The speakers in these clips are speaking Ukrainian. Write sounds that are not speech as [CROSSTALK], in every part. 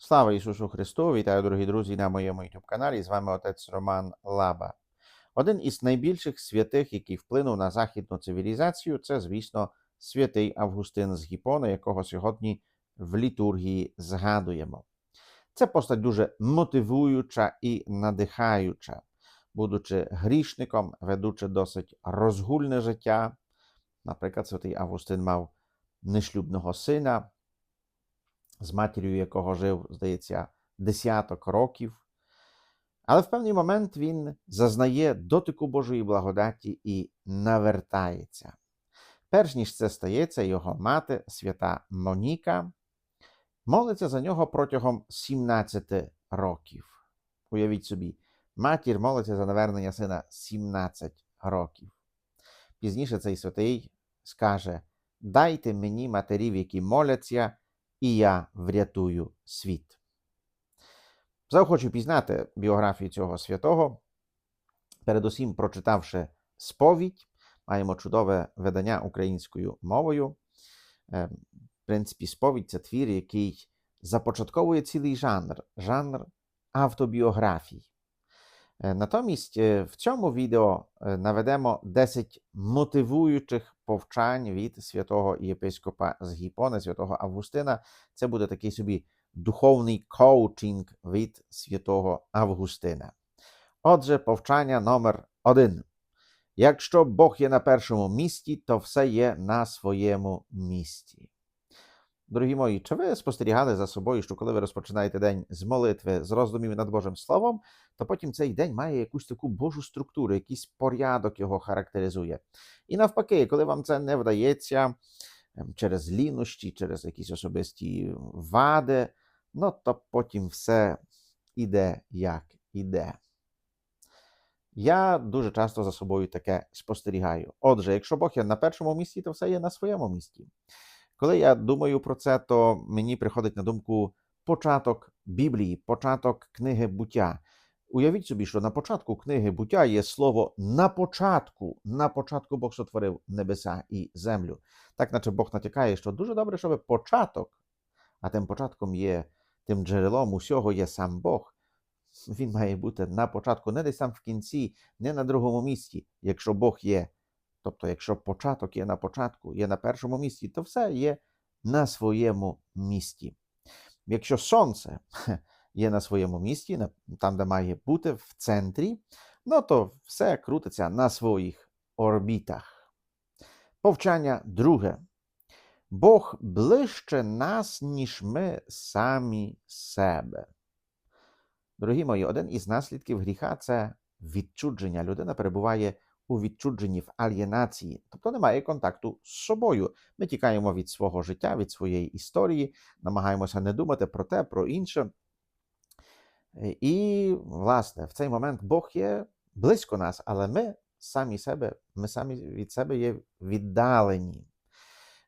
Слава Ісусу Христу! Вітаю, дорогі друзі, на моєму youtube каналі. З вами отець Роман Лаба. Один із найбільших святих, який вплинув на західну цивілізацію, це, звісно, святий Августин з Гіпона, якого сьогодні в літургії згадуємо. Це постать дуже мотивуюча і надихаюча, будучи грішником, ведучи досить розгульне життя. Наприклад, святий Августин мав нешлюбного сина, з матір'ю якого жив, здається, десяток років. Але в певний момент він зазнає дотику Божої благодаті і навертається. Перш ніж це стається, його мати, свята Моніка, молиться за нього протягом 17 років. Уявіть собі, матір молиться за навернення сина 17 років. Пізніше цей святий скаже: Дайте мені матерів, які моляться, і я врятую світ. Заохочу пізнати біографію цього святого, передусім прочитавши сповідь, маємо чудове видання українською мовою. Е, В принципі, сповідь це твір, який започатковує цілий жанр жанр автобіографій. Е, Натомість е, в цьому відео е, наведемо 10 мотивуючих повчань від святого єпископа з Гіпона, святого Августина. Це буде такий собі духовний коучинг від святого Августина. Отже, повчання номер один. Якщо Бог є на першому місці, то все є на своєму місці. Дорогі мої, чи ви спостерігали за собою, що коли ви розпочинаєте день з молитви, з роздумів над Божим Словом, то потім цей день має якусь таку Божу структуру, якийсь порядок його характеризує. І навпаки, коли вам це не вдається ем, через лінощі, через якісь особисті вади, ну то потім все іде як іде. Я дуже часто за собою таке спостерігаю. Отже, якщо Бог є на першому місці, то все є на своєму місці. Коли я думаю про це, то мені приходить на думку початок Біблії, початок книги буття. Уявіть собі, що на початку книги буття є слово на початку. На початку Бог сотворив небеса і землю. Так, наче Бог натякає, що дуже добре, щоб початок, а тим початком є тим джерелом усього є сам Бог. Він має бути на початку, не десь там в кінці, не на другому місці, якщо Бог є. Тобто, якщо початок є на початку, є на першому місці, то все є на своєму місці. Якщо сонце [LAUGHS] є на своєму місці, там, де має бути, в центрі, ну то все крутиться на своїх орбітах. Повчання друге. Бог ближче нас, ніж ми самі себе. Дорогі мої, один із наслідків гріха це відчудження. Людина перебуває у відчудженні в алієнації, тобто немає контакту з собою. Ми тікаємо від свого життя, від своєї історії, намагаємося не думати про те, про інше. І, власне, в цей момент Бог є близько нас, але ми самі себе, ми самі від себе є віддалені.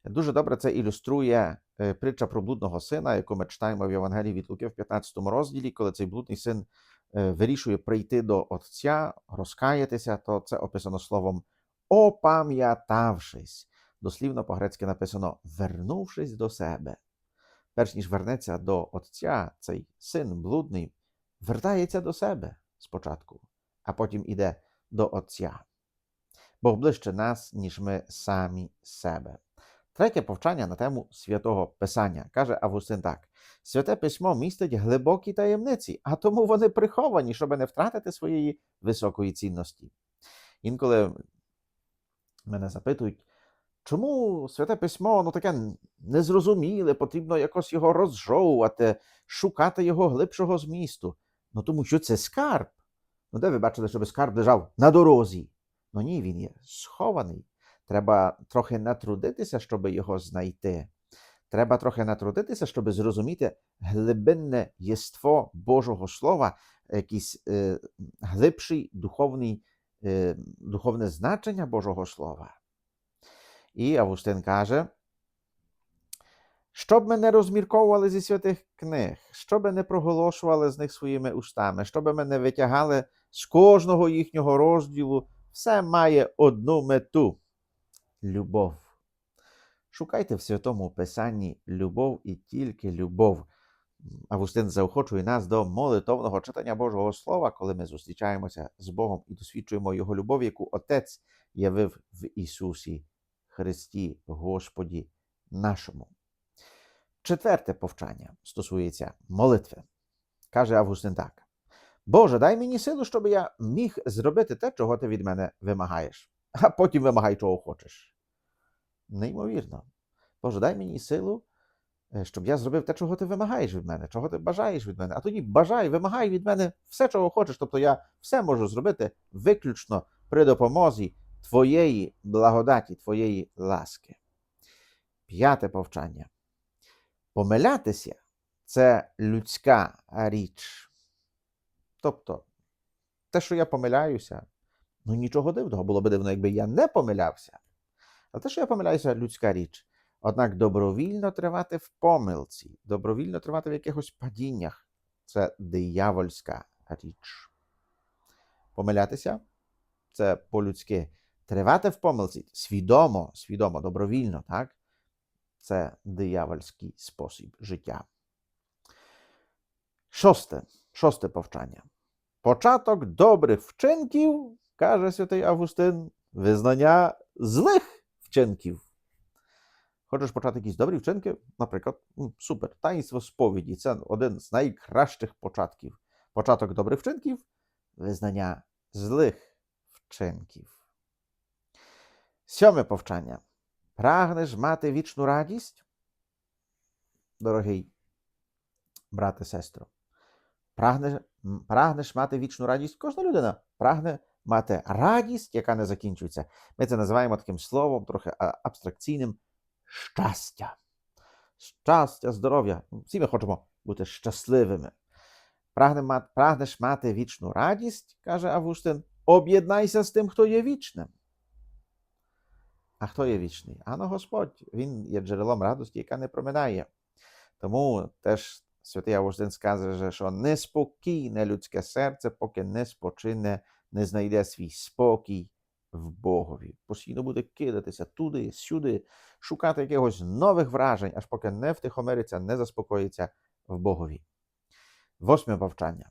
Дуже добре це ілюструє притча про блудного сина, яку ми читаємо в Євангелії від Луки в 15 розділі, коли цей блудний син вирішує прийти до Отця, розкаятися, то це описано словом опам'ятавшись. Дослівно по-грецьки написано вернувшись до себе. Перш ніж вернеться до Отця, цей син блудний вертається до себе спочатку, а потім іде до Отця. Бог ближче нас, ніж ми самі себе. Третє повчання на тему святого Писання каже Августин так: Святе письмо містить глибокі таємниці, а тому вони приховані, щоб не втратити своєї високої цінності. Інколи мене запитують, чому святе письмо ну, таке незрозуміле, потрібно якось його розжовувати, шукати його глибшого змісту. Ну тому що це скарб. Ну, де ви бачили, щоб скарб лежав на дорозі? Ну ні, він є схований. Треба трохи натрудитися, щоб його знайти. Треба трохи натрудитися, щоб зрозуміти глибинне єство Божого Слова, якийсь е, глибший духовний, е, духовне значення Божого Слова. І Августин каже, щоб ми не розмірковували зі святих книг, щоб не проголошували з них своїми устами, щоб ми не витягали з кожного їхнього розділу, все має одну мету любов. Шукайте в святому Писанні любов і тільки любов. Августин заохочує нас до молитовного читання Божого Слова, коли ми зустрічаємося з Богом і досвідчуємо Його любов, яку Отець явив в Ісусі Христі, Господі нашому. Четверте повчання стосується молитви. Каже Августин так: Боже, дай мені силу, щоб я міг зробити те, чого ти від мене вимагаєш, а потім вимагай, чого хочеш. Неймовірно. Боже, дай мені силу, щоб я зробив те, чого ти вимагаєш від мене, чого ти бажаєш від мене. А тоді бажай, вимагай від мене все, чого хочеш. Тобто я все можу зробити виключно при допомозі твоєї благодаті, твоєї ласки. П'яте повчання. Помилятися це людська річ. Тобто, те, що я помиляюся, ну нічого дивного, було б дивно, якби я не помилявся. А те, що я помиляюся, людська річ. Однак добровільно тривати в помилці, добровільно тривати в якихось падіннях це диявольська річ. Помилятися це по-людськи. Тривати в помилці свідомо, свідомо, добровільно, так? Це диявольський спосіб життя. Шосте, шосте повчання. Початок добрих вчинків, каже святий Августин, визнання злих вчинків. Хочеш почати якісь добрі вчинки? Наприклад, супер, таїнство сповіді це один з найкращих початків. Початок добрих вчинків визнання злих вчинків. Сьоме повчання. Прагнеш мати вічну радість? Дорогий брате, сестро, прагнеш, прагнеш мати вічну радість? Кожна людина прагне мати радість, яка не закінчується. Ми це називаємо таким словом, трохи абстракційним щастя. Щастя, здоров'я. Всі ми хочемо бути щасливими. Прагнеш мати вічну радість, каже Августин, об'єднайся з тим, хто є вічним. А хто є вічний? Ано Господь. Він є джерелом радості, яка не проминає. Тому теж святий Августин скаже, що неспокійне людське серце, поки не спочине, не знайде свій спокій в Богові. Постійно буде кидатися туди, сюди, шукати якихось нових вражень, аж поки не втихомириться, не заспокоїться в Богові. Восьме повчання.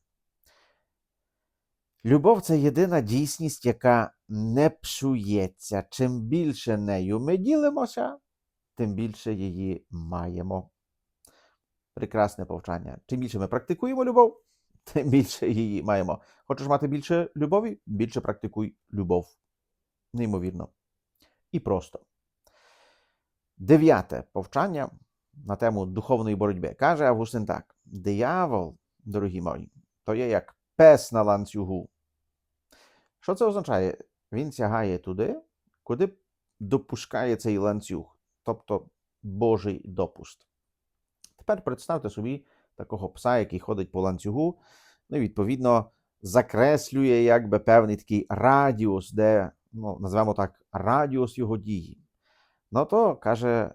Любов це єдина дійсність, яка не псується. Чим більше нею ми ділимося, тим більше її маємо. Прекрасне повчання. Чим більше ми практикуємо любов, тим більше її маємо. Хочеш мати більше любові? Більше практикуй любов. Неймовірно. І просто. Дев'яте повчання на тему духовної боротьби. Каже Августин так: диявол, дорогі мої, то є як пес на ланцюгу. Що це означає? Він сягає туди, куди допускає цей ланцюг, тобто Божий допуст. Тепер представте собі такого пса, який ходить по ланцюгу, ну і відповідно закреслює якби певний такий радіус, де, ну, називаємо так, радіус його дії. Ну то каже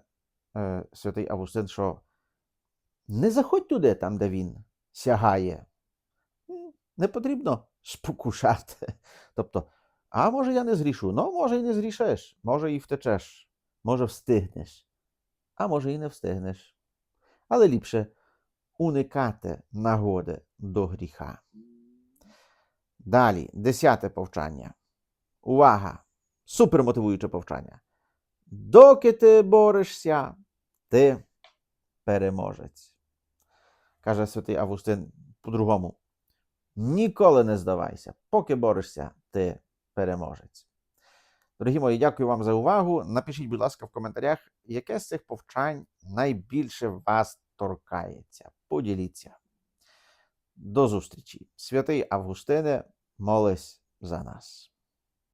е, святий Августин, що не заходь туди, там, де він сягає. Не потрібно спокушати. [LAUGHS] Тобто, а може я не зрішу? Ну, може і не зрішеш, може і втечеш, може встигнеш, а може і не встигнеш. Але ліпше уникати нагоди до гріха. Далі, десяте повчання. Увага! Супермотивуюче повчання. Доки ти борешся, ти переможець. Каже святий Августин по-другому. Ніколи не здавайся, поки борешся, ти переможець. Дорогі мої, дякую вам за увагу. Напишіть, будь ласка, в коментарях, яке з цих повчань найбільше вас торкається. Поділіться. До зустрічі. Святий Августине, молись за нас.